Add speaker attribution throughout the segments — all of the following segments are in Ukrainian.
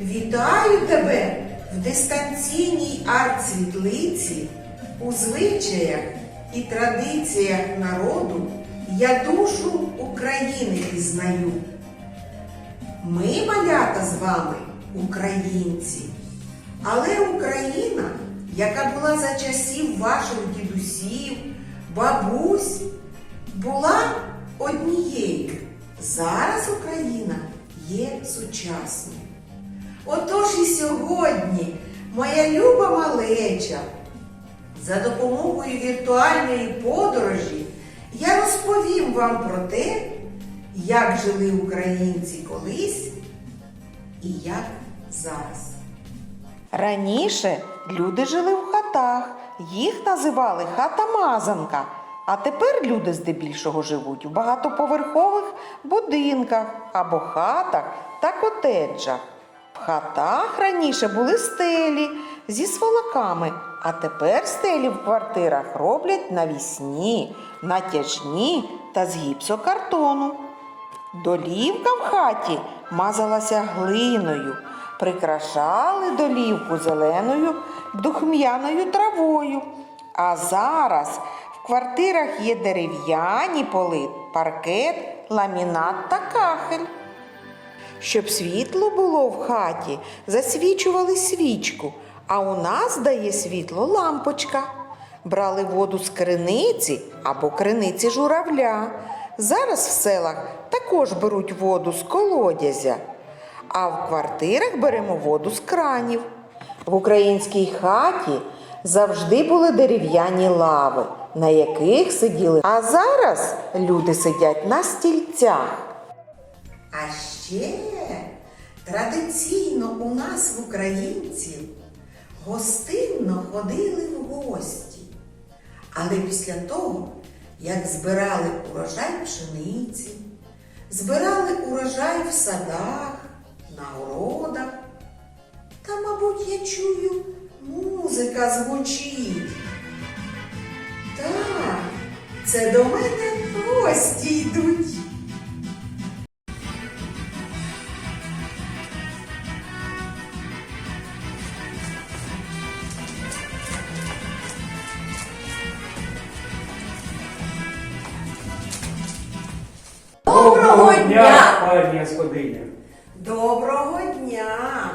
Speaker 1: Вітаю тебе в дистанційній арт-світлиці, у звичаях і традиціях народу я душу України пізнаю. Ми, малята, з вами українці, але Україна, яка була за часів ваших дідусів, бабусь, була однією. Зараз Україна є. Отож і сьогодні моя люба малеча, за допомогою віртуальної подорожі я розповім вам про те, як жили українці колись і як зараз.
Speaker 2: Раніше люди жили в хатах, їх називали хата-мазанка. А тепер люди здебільшого живуть у багатоповерхових будинках або хатах та котеджах. В хатах раніше були стелі зі сволоками, а тепер стелі в квартирах роблять навісні, натяжні та з гіпсокартону. Долівка в хаті мазалася глиною, прикрашали долівку зеленою духм'яною травою. А зараз в квартирах є дерев'яні поли, паркет, ламінат та кахель. Щоб світло було в хаті, засвічували свічку, а у нас дає світло лампочка. Брали воду з криниці або криниці журавля. Зараз в селах також беруть воду з колодязя, а в квартирах беремо воду з кранів. В українській хаті завжди були дерев'яні лави, на яких сиділи. А зараз люди сидять на стільцях.
Speaker 1: А ще традиційно у нас в українців гостинно ходили в гості. Але після того, як збирали урожай пшениці, збирали урожай в садах, на городах, та, мабуть, я чую, музика звучить. Так, це до мене гості йдуть.
Speaker 3: Доброго дня, пані господиня.
Speaker 1: Доброго дня!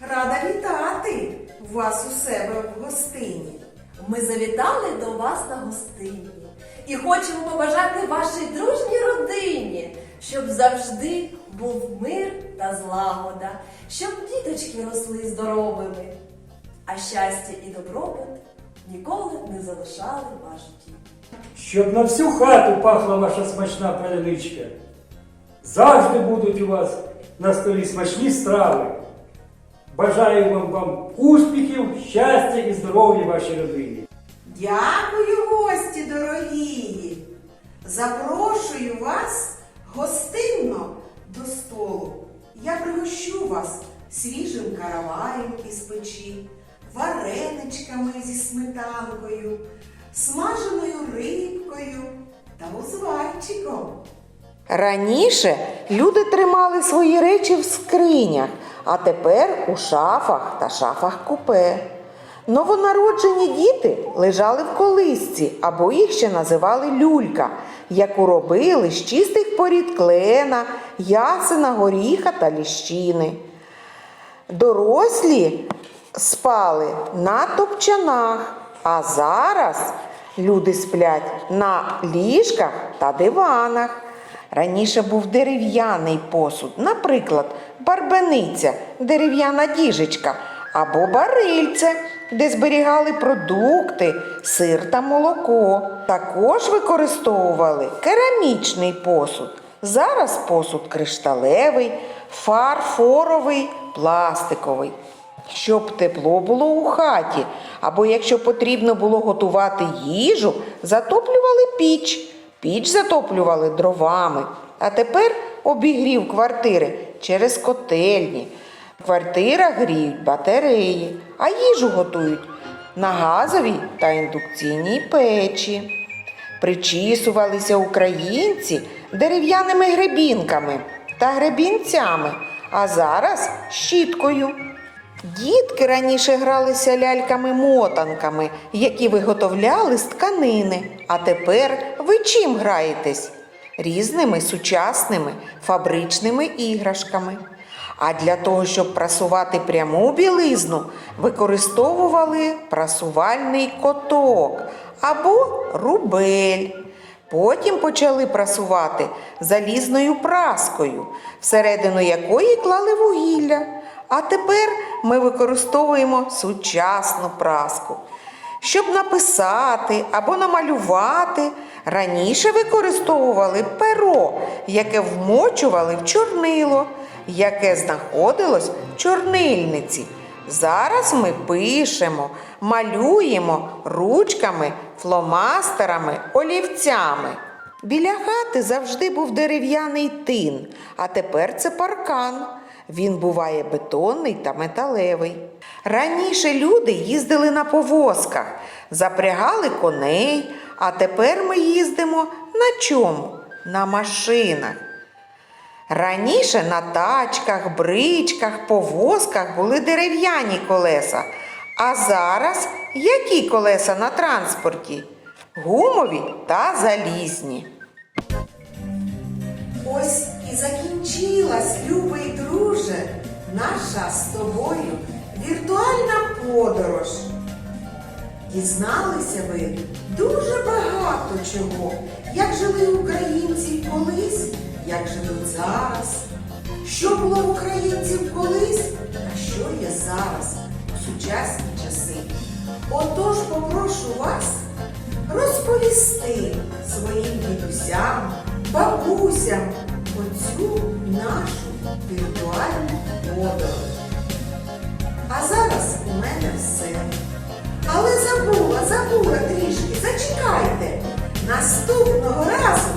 Speaker 1: Рада вітати вас у себе в гостині.
Speaker 4: Ми завітали до вас на гостині і хочемо побажати вашій дружній родині, щоб завжди був мир та злагода, щоб діточки росли здоровими, а щастя і добробут ніколи не залишали ваш дім.
Speaker 3: Щоб на всю хату пахла ваша смачна паляничка. Завжди будуть у вас на столі смачні страви. Бажаю вам, вам успіхів, щастя і здоров'я вашій родині.
Speaker 1: Дякую, гості дорогі! Запрошую вас гостинно до столу. Я пригощу вас свіжим караваєм із печі, вареничками зі сметанкою, смаженою рибкою та узварчиком.
Speaker 2: Раніше люди тримали свої речі в скринях, а тепер у шафах та шафах купе. Новонароджені діти лежали в колисці, або їх ще називали люлька, яку робили з чистих порід клена, ясена, горіха та ліщини. Дорослі спали на топчанах, а зараз люди сплять на ліжках та диванах. Раніше був дерев'яний посуд, наприклад, барбениця, дерев'яна діжечка, або барильце, де зберігали продукти, сир та молоко. Також використовували керамічний посуд. Зараз посуд кришталевий, фарфоровий, пластиковий. Щоб тепло було у хаті, або якщо потрібно було готувати їжу, затоплювали піч. Піч затоплювали дровами, а тепер обігрів квартири через котельні. В квартирах гріють батареї, а їжу готують на газовій та індукційній печі. Причісувалися українці дерев'яними гребінками та гребінцями, а зараз щіткою. Дітки раніше гралися ляльками-мотанками, які виготовляли з тканини. А тепер ви чим граєтесь? Різними сучасними фабричними іграшками. А для того, щоб прасувати пряму білизну, використовували прасувальний коток або рубель. Потім почали прасувати залізною праскою, всередину якої клали вугілля. А тепер ми використовуємо сучасну праску. Щоб написати або намалювати, раніше використовували перо, яке вмочували в чорнило, яке знаходилось в чорнильниці. Зараз ми пишемо, малюємо ручками, фломастерами, олівцями. Біля хати завжди був дерев'яний тин, а тепер це паркан. Він буває бетонний та металевий. Раніше люди їздили на повозках, запрягали коней, а тепер ми їздимо на чому? На машинах. Раніше на тачках, бричках, повозках були дерев'яні колеса. А зараз які колеса на транспорті? Гумові та залізні.
Speaker 1: Закінчилась, любий друже, наша з тобою віртуальна подорож. Дізналися ви дуже багато чого, як жили українці колись, як живуть зараз. Що було українців колись, а що є зараз у сучасні часи. Отож попрошу вас розповісти своїм дідусям, бабусям оцю нашу віртуальну подорож. А зараз у мене все. Але забула, забула трішки, зачекайте. Наступного разу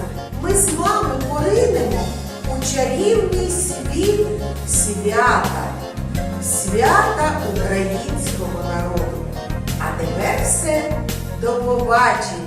Speaker 1: ми з вами поринемо у чарівний світ свята, свята українського народу. А тепер все, до побачення!